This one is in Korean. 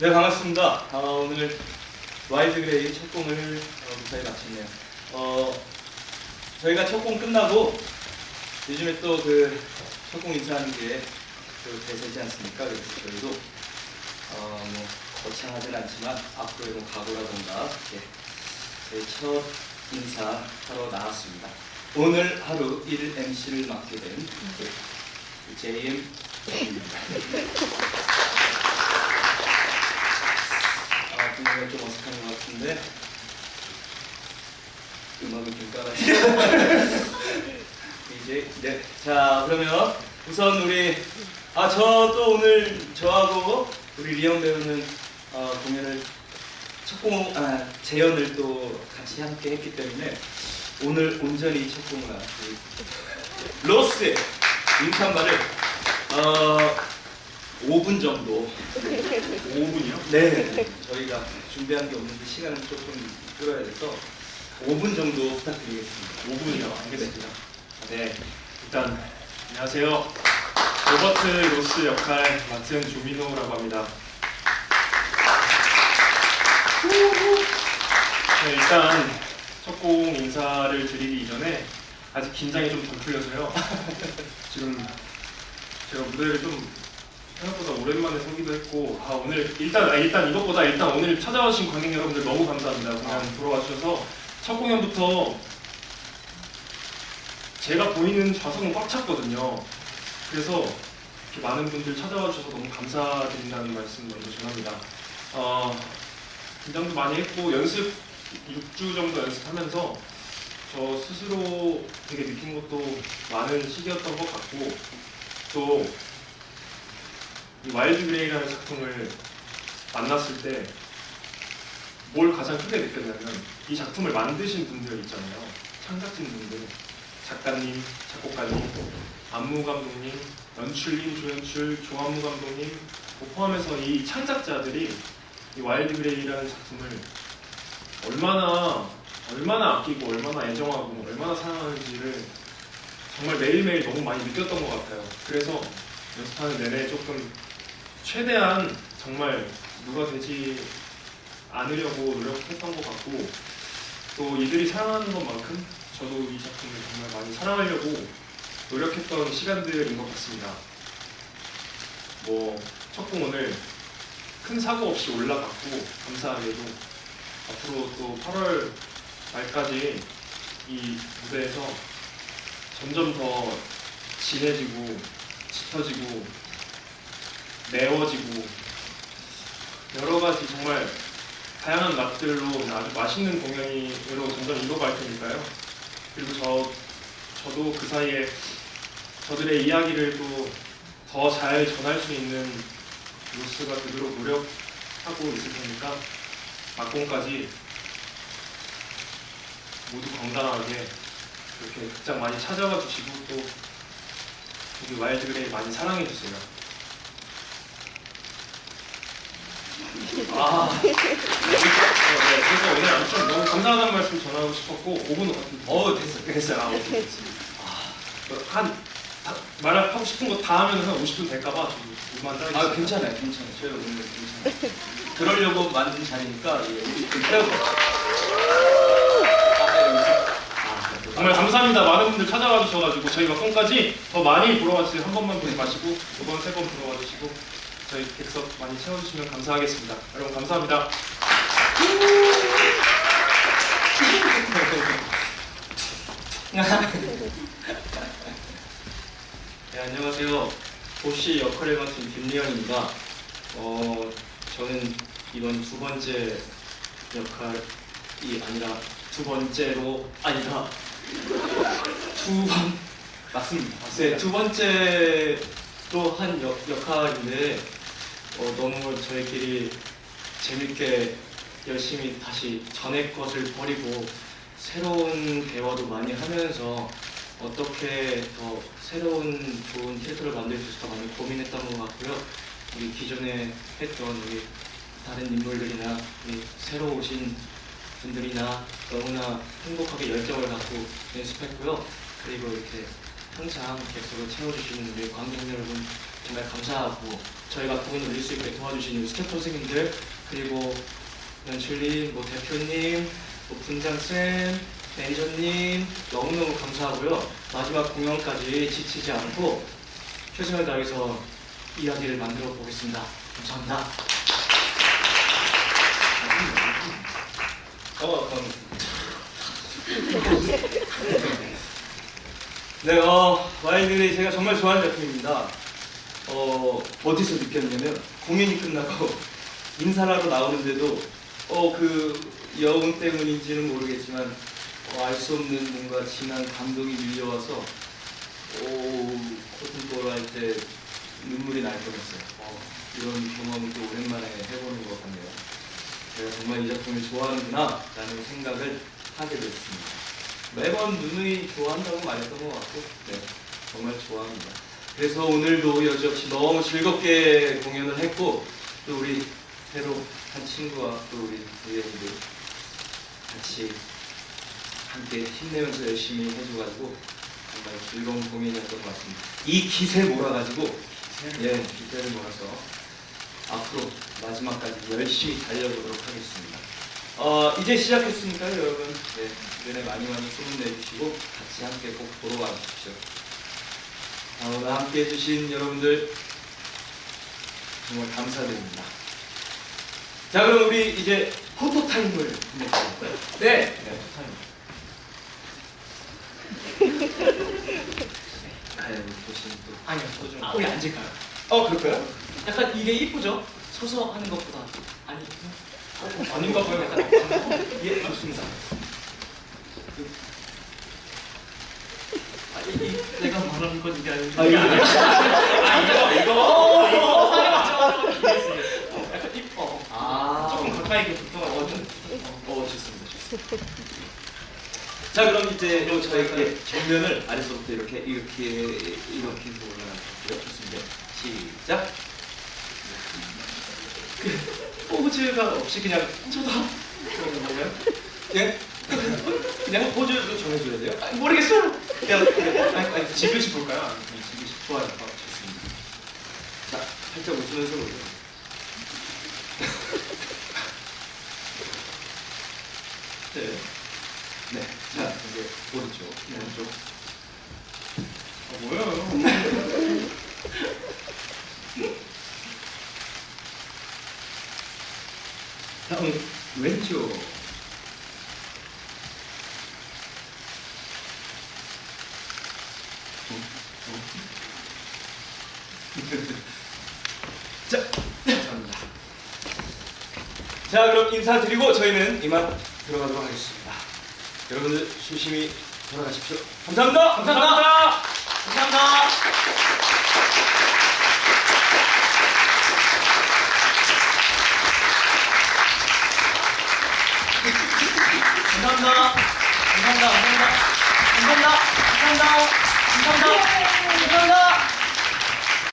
네 반갑습니다. 아, 오늘 와일드 그레이 첫 공을 어, 무사히 마쳤네요. 어, 저희가 첫 공 끝나고 요즘에 또 그 첫 공 인사하는 게또 대세지 않습니까? 그래서 저희도 어, 뭐 거창하진 않지만 앞으로의 뭐 각오라던가 이렇게 저희 첫 인사 하러 나왔습니다. 오늘 하루 1 MC를 맡게 된 JM 입니다. 아, 분위기가 좀 어색한 것 같은데. 음악을 좀 깔아주세요. 이제 네, 자 그러면 우선 우리 아 저 또 오늘 저하고 우리 리영 배우는 어, 공연을 첫공 아, 재연을 또 같이 함께 했기 때문에 오늘 온전히 첫 우리 로스의 인탄말을 어, 5분 정도 5분이요? 네, 저희가 준비한 게 없는데 시간을 조금 끌어야 돼서 5분 정도 부탁드리겠습니다. 5분이요. 알겠습니다. 네, 일단 안녕하세요. 로버트 로스 역할 맡은 조민호라고 합니다. 네, 일단 첫 곡 인사를 드리기 이전에 아직 긴장이 좀 덜 풀려서요. 지금 제가 무대를 좀 생각보다 오랜만에 서기도 했고 아 오늘 일단 아, 일단 이것보다 일단 오늘 찾아와 주신 관객 여러분들 너무 감사합니다. 그냥 보러 와주셔서 첫 공연부터 제가 보이는 좌석은 꽉 찼거든요. 그래서 이렇게 많은 분들 찾아와 주셔서 너무 감사드린다는 말씀 먼저 전합니다. 어, 긴장도 많이 했고 연습 6주 정도 연습하면서 저 스스로 되게 느낀 것도 많은 시기였던 것 같고 또 이 와일드 그레이라는 작품을 만났을 때 뭘 가장 크게 느꼈냐면 이 작품을 만드신 분들 있잖아요. 창작진 분들, 작가님, 작곡가님, 안무 감독님, 연출님, 조연출, 조안무 감독님 뭐 포함해서 이 창작자들이 이 와일드 그레이라는 작품을 얼마나 얼마나 아끼고 얼마나 애정하고 얼마나 사랑하는지를 정말 매일매일 너무 많이 느꼈던 것 같아요. 그래서 연습하는 내내 조금 최대한 정말 누가 되지 않으려고 노력했던 것 같고 또 이들이 사랑하는 것만큼 저도 이 작품을 정말 많이 사랑하려고 노력했던 시간들인 것 같습니다. 뭐첫 공연을 큰 사고 없이 올라갔고 감사하게도 앞으로 또 8월 말까지 이 무대에서 점점 더 진해지고 짙어지고 매워지고 여러 가지 정말 다양한 맛들로 아주 맛있는 공연으로 점점 익어갈 테니까요. 그리고 저 저도 그 사이에 저들의 이야기를 또 더 잘 전할 수 있는 로스가 되도록 노력하고 있을 테니까 막공까지 모두 건강하게 이렇게 극장 많이 찾아와 주시고 또 우리 와일드 그레이 많이 사랑해 주세요. 아, 네, 그래서 오늘 아무튼 너무 감사하다는 말씀 전하고 싶었고 5분 같은 어 됐어, 됐어요. 아, 오케이. 한 다- 말하고 싶은 거 다 하면 한 50분 될까봐 좀 이만 따르겠습니다. 아 괜찮아요, 괜찮아요. 저희 오늘 괜찮아요. 그러려고 만든 자리니까 예, 좀 태우고. 아, 네, 여기서. 아, 네, 정말 감사합니다. 많은 분들 찾아와 주셔가지고 저희 막공까지 더 많이 보러 와 주세요. 한 번만 보지 마시고 두 번, 세번 보러 와 주시고 저희 객석 많이 채워주시면 감사하겠습니다. 여러분 감사합니다. 네, 안녕하세요. 보시 역할을 맡은 김리현입니다. 어, 저는 이번 두 번째 역할이 아니라 두 번째로 아니라 두번 맞습니다. 네, 두 번째로 한 역, 역할인데 어, 너무 저희끼리 재밌게 열심히 다시 전의 것을 버리고 새로운 대화도 많이 하면서 어떻게 더 새로운 좋은 캐릭터를 만들 수 있을까 많이 고민했던 것 같고요. 우리 기존에 했던 우리 다른 인물들이나 우리 새로 오신 분들이나 너무나 행복하게 열정을 갖고 연습했고요. 그리고 이렇게 항상 객석을 채워주시는 우리 관객 여러분 정말 감사하고 저희가 공연 올릴 수 있게 도와주시는 우리 스태프 선생님들 그리고 연출님, 뭐 대표님, 뭐 분장쌤, 매니저님 너무너무 감사하고요. 마지막 공연까지 지치지 않고 최선을 다해서 이야기를 만들어 보겠습니다. 감사합니다. 어, 그럼 네, 어, 와일드데이 제가 정말 좋아하는 작품입니다. 어, 어디서 느꼈냐면 공연이 끝나고 인사를 하러 나오는데도 어, 그 여운 때문인지는 모르겠지만 어, 알수 없는 뭔가 진한 감동이 밀려와서 오, 코튼볼 할때 눈물이 날 뻔했어요. 어, 이런 경험을 또 오랜만에 해보는 것 같네요. 제가 정말 이 작품을 좋아하는구나 라는 생각을 하게 됐습니다. 매번 누누이 좋아한다고 말했던 것 같고 네, 정말 좋아합니다. 그래서 오늘도 여지없이 너무 즐겁게 공연을 했고 또 우리 새로 한 친구와 또 우리 부회원들 같이 함께 힘내면서 열심히 해줘가지고 정말 즐거운 공연이었던 것 같습니다. 이 기세 몰아가지고 예 기세를 몰아서 앞으로 마지막까지 열심히 달려보도록 하겠습니다. 어, 이제 시작했으니까요, 여러분. 네, 주변에 많이 많이 소문내주시고 같이 함께 꼭 보러 와주십시오. 아, 오늘 함께 해주신 여러분들 정말 감사드립니다. 자, 그럼 우리 이제 포토 타임을 한번 가볼까요? 네, 네, 포토 타임. 아유, 보시면 또. 아니요, 저 좀. 아. 우리 앉을까요? 어, 그럴까요? 약간 이게 이쁘죠? 서서 하는 것보다. 아니, 아닌가 봐요. 예, 좋습니다. 그, 아, 이, 이, 내가 말하는 건 이게 아닌데. 아, 이거 아, 이거, 이거. 이거 사진 찍어. 약간 이뻐. 아, 조금 가까이 이렇게 붙어가지고. 어, 좋습니다. 좋습니다. 자, 그럼 이제 요 저희 이렇게 정면을 아래서부터 이렇게 이렇게 이렇게 해서 올라갈게요. 좋습니다. 시작. 그 포즈가 없이 그냥 쳐다 그러는 건가요? 예? 그냥 포즈도 정해줘야 돼요? 아, 모르겠어요. 그냥, 그냥 아니, 아니, 지그시 볼까요? 아니면 그냥 지그시 좋아요. 어, 좋습니다. 자, 살짝 웃으면서 올려요. 네. 네. 자, 이제 오른쪽. 오른쪽. 아, 뭐예요? 다음 왼쪽. 자, 감사합니다. 자, 그럼 인사드리고 저희는 이만 들어가도록 하겠습니다. 여러분들 조심히 돌아가십시오. 감사합니다. 감사합니다. 감사합니다. เราเรา